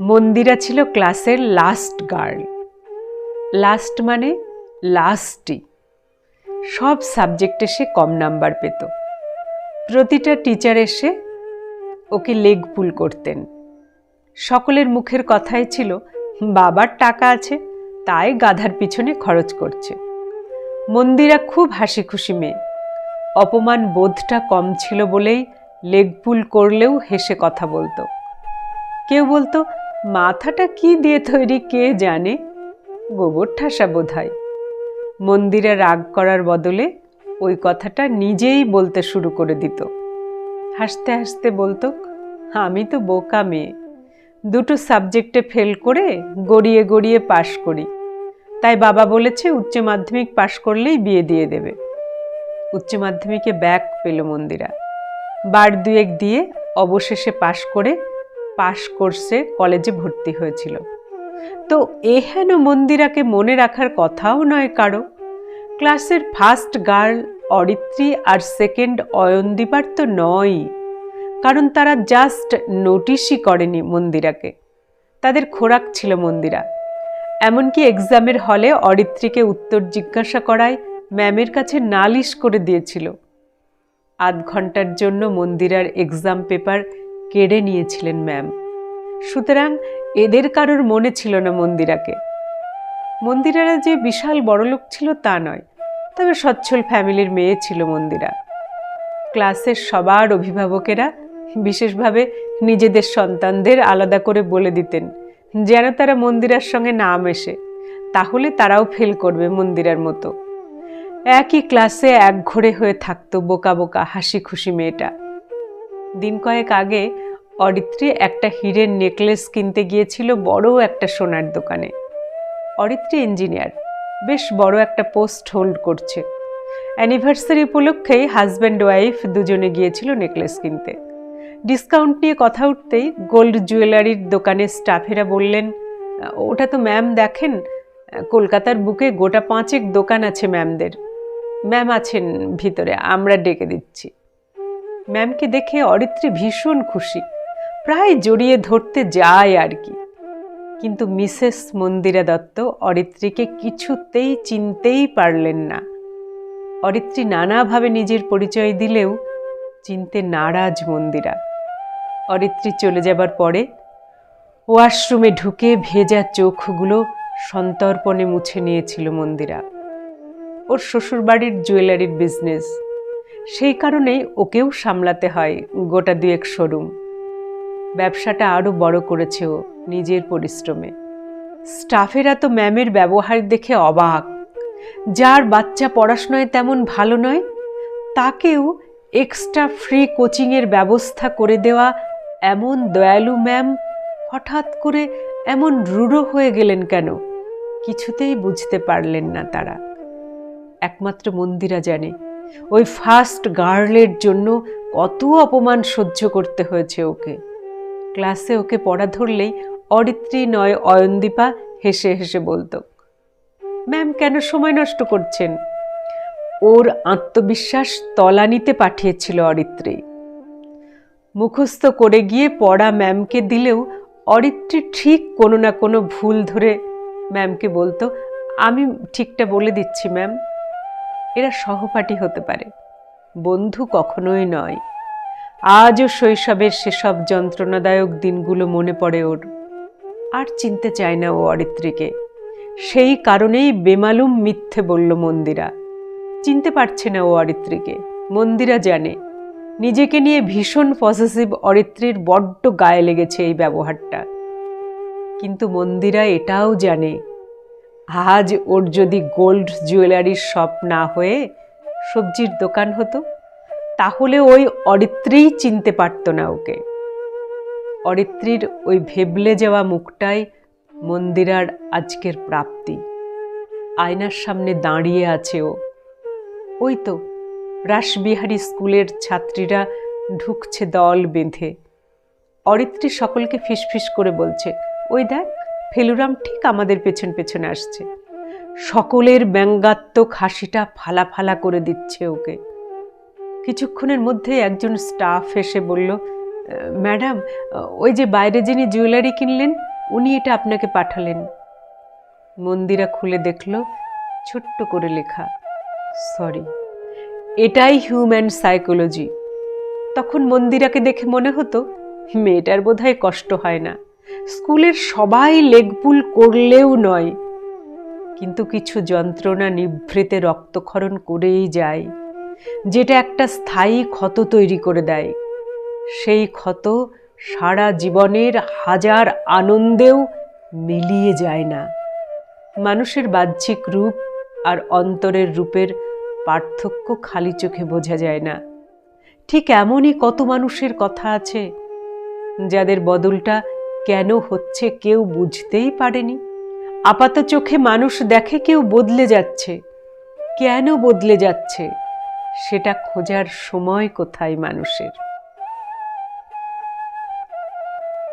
মন্দিরা ছিল ক্লাসের last girl last মানে লাস্টই সব সাবজেক্টে সে কম নাম্বার পেত। প্রতিটা টিচার এসে ওকে লেগ পুল করতেন। সকলের মুখের কথাই ছিল, বাবার টাকা আছে, তাই গাধার পিছনে খরচ করছে। মন্দিরা খুব হাসি খুশি মেয়ে। অপমান বোধটা কম ছিল বলেই লেগ পুল করলেও হেসে কথা বলতো। কেউ বলতো মাথাটা কি দিয়ে তৈরি কে জানে? গোবর ঠাসা বোধ হয় মন্দিরে রাগ করার বদলে ওই কথাটা নিজেই বলতে শুরু করে দিত। হাসতে হাসতে বলতো, আমি তো বোকা মেয়ে। দুটো সাবজেক্টে ফেল করে গড়িয়ে গড়িয়ে পাশ করি। তাই বাবা বলেছে উচ্চ মাধ্যমিক পাশ করলেই বিয়ে দিয়ে দেবে। উচ্চ মাধ্যমিকে ব্যাক পেল মন্দিরা। বার দুয়েক দিয়ে অবশেষে পাশ করে পাশ কোর্সে কলেজে ভর্তি হয়েছিল। তো এহেন মন্দিরাকে মনে রাখার কথাও নয় কারও। ক্লাসের ফার্স্ট গার্ল অরিত্রী আর সেকেন্ড অয়নদীপার তো নয় কারণ তারা জাস্ট নোটিশই করেনি মন্দিরাকে। তাদের খোরাক ছিল মন্দিরা। এমনকি এক্সামের হলে অরিত্রীকে উত্তর জিজ্ঞাসা করায় ম্যামের কাছে নালিশ করে দিয়েছিল। আধ ঘণ্টার জন্য মন্দিরার এক্সাম পেপার কেড়ে নিয়েছিলেন, ম্যাম। সুতরাং এদের কারোর মনে ছিল না মন্দিরাকে। মন্দিরারা যে বিশাল বড়লোক ছিল তা নয়, তবে সচ্ছল ফ্যামিলির মেয়ে ছিল মন্দিরা। ক্লাসের সবার অভিভাবকেরা বিশেষভাবে নিজেদের সন্তানদের আলাদা করে বলে দিতেন, যেন তারা মন্দিরার সঙ্গে না মেশে, তাহলে তারাও ফেল করবে মন্দিরার মতো। একই ক্লাসে এক ঘরে হয়ে থাকতো বোকা বোকা হাসি খুশি মেয়েটা। দিন কয়েক আগে অরিত্রী একটা হীরের নেকলেস কিনতে গিয়েছিল বড় একটা সোনার দোকানে। অরিত্রী ইঞ্জিনিয়ার, বেশ বড় একটা পোস্ট হোল্ড করছে। অ্যানিভার্সারি উপলক্ষেই হাজব্যান্ড ওয়াইফ দুজনে গিয়েছিল নেকলেস কিনতে। ডিসকাউন্ট নিয়ে কথা উঠতেই গোল্ড জুয়েলারির দোকানের স্টাফেরা বললেন, ওটা তো ম্যাম দেখেন, কলকাতার বুকে গোটা পাঁচেক দোকান আছে ম্যামদের। ম্যাম আছেন ভিতরে, আমরা ডেকে দিচ্ছি। ম্যামকে দেখে অরিত্রী ভীষণ খুশি। প্রায় জড়িয়ে ধরতে যায় আর কি। কিন্তু মিসেস মন্দিরা দত্ত অরিত্রীকে কিছুতেই চিনতেই পারলেন না। অরিত্রী নানাভাবে নিজের পরিচয় দিলেও চিনতে নারাজ মন্দিরা। অরিত্রী চলে যাবার পরে ওয়াশরুমে ঢুকে ভেজা চোখগুলো সন্তর্পণে মুছে নিয়েছিল মন্দিরা। ওর শ্বশুরবাড়ির জুয়েলারির বিজনেস। সেই কারণেই ওকেও সামলাতে হয় গোটা দুয়েক শোরুম। ব্যবসাটা আরও বড় করেছে ও নিজের পরিশ্রমে। স্টাফেরা তো ম্যামের ব্যবহার দেখে অবাক। যার বাচ্চা পড়াশোনায় তেমন ভালো নয়, তাকেও এক্সট্রা ফ্রি কোচিংয়ের ব্যবস্থা করে দেওয়া এমন দয়ালু ম্যাম হঠাৎ করে এমন রূঢ় হয়ে গেলেন কেন? কিছুতেই বুঝতে পারলেন না তারা। একমাত্র মন্দিরা জানে, ওই ফার্স্ট গার্লের জন্য কত অপমান সহ্য করতে হয়েছে ওকে। ক্লাসে ওকে পড়া ধরলেই অরিত্রী নয় অয়নদীপা হেসে হেসে বলতো, ম্যাম, কেন সময় নষ্ট করছেন? ওর আত্মবিশ্বাস তলানিতে পাঠিয়েছিল অরিত্রী। মুখস্থ করে গিয়ে পড়া ম্যামকে দিলেও অরিত্রী ঠিক কোনো না কোনো ভুল ধরে ম্যামকে বলতো, আমি ঠিকটা বলে দিচ্ছি, ম্যাম। এরা সহপাঠী হতে পারে। বন্ধু কখনোই নয়। আজও শৈশবের সেসব যন্ত্রণাদায়ক দিনগুলো মনে পড়ে ওর। আর চিনতে চায় না ও অরিত্রীকে। সেই কারণেই বেমালুম মিথ্যে বলল মন্দিরা। চিনতে পারছে না ও অরিত্রীকে। মন্দিরা জানে। নিজেকে নিয়ে ভীষণ পসেসিভ অরিত্রীর বড্ড গায়ে লেগেছে এই ব্যবহারটা। কিন্তু মন্দিরা এটাও জানে। আজ ওর যদি গোল্ড জুয়েলারির শপ না হয়ে সবজির দোকান হতো তাহলে ওই অরিত্রীই চিনতে পারত না ওকে। অরিত্রীর ওই ভেবলে যাওয়া মুখটাই মন্দিরার আজকের প্রাপ্তি। আয়নার সামনে দাঁড়িয়ে আছে ও। ওই তো, রাসবিহারী স্কুলের ছাত্রীরা ঢুকছে দল বেঁধে। অরিত্রী সকলকে ফিসফিস করে বলছে, ওই দেখ, ফেলুরাম ঠিক আমাদের পেছন পেছনে আসছে। সকলের ব্যঙ্গাত্মক হাসিটা ফালা ফালা করে দিচ্ছে ওকে। কিছুক্ষণের মধ্যে একজন স্টাফ এসে বলল, ম্যাডাম, ওই যে বাইরে যিনি জুয়েলারি কিনলেন, উনি এটা আপনাকে পাঠালেন। মন্দিরা খুলে দেখল, ছোট্ট করে লেখা, সরি, এটাই হিউম্যান সাইকোলজি। তখন মন্দিরাকে দেখে মনে হতো, মেয়েটার বোধহয় কষ্ট হয় না। স্কুলের সবাই লেগপুল করলেও নয়, কিন্তু কিছু যন্ত্রণা নিভৃতে রক্তক্ষরণ করেই যায়। যেটা একটা স্থায়ী ক্ষত তৈরি করে দেয়। সেই ক্ষত সারা জীবনের হাজার আনন্দেও মিলিয়ে যায় না। মানুষের বাহ্যিক রূপ আর অন্তরের রূপের পার্থক্য খালি চোখে বোঝা যায় না। ঠিক এমনই কত মানুষের কথা আছে, যাদের বদলটা কেন হচ্ছে কেউ বুঝতেই পারেনি। আপাত চোখে মানুষ দেখে কেউ বদলে যাচ্ছে। কেন বদলে যাচ্ছে? সেটা খোঁজার সময় কোথায় মানুষের?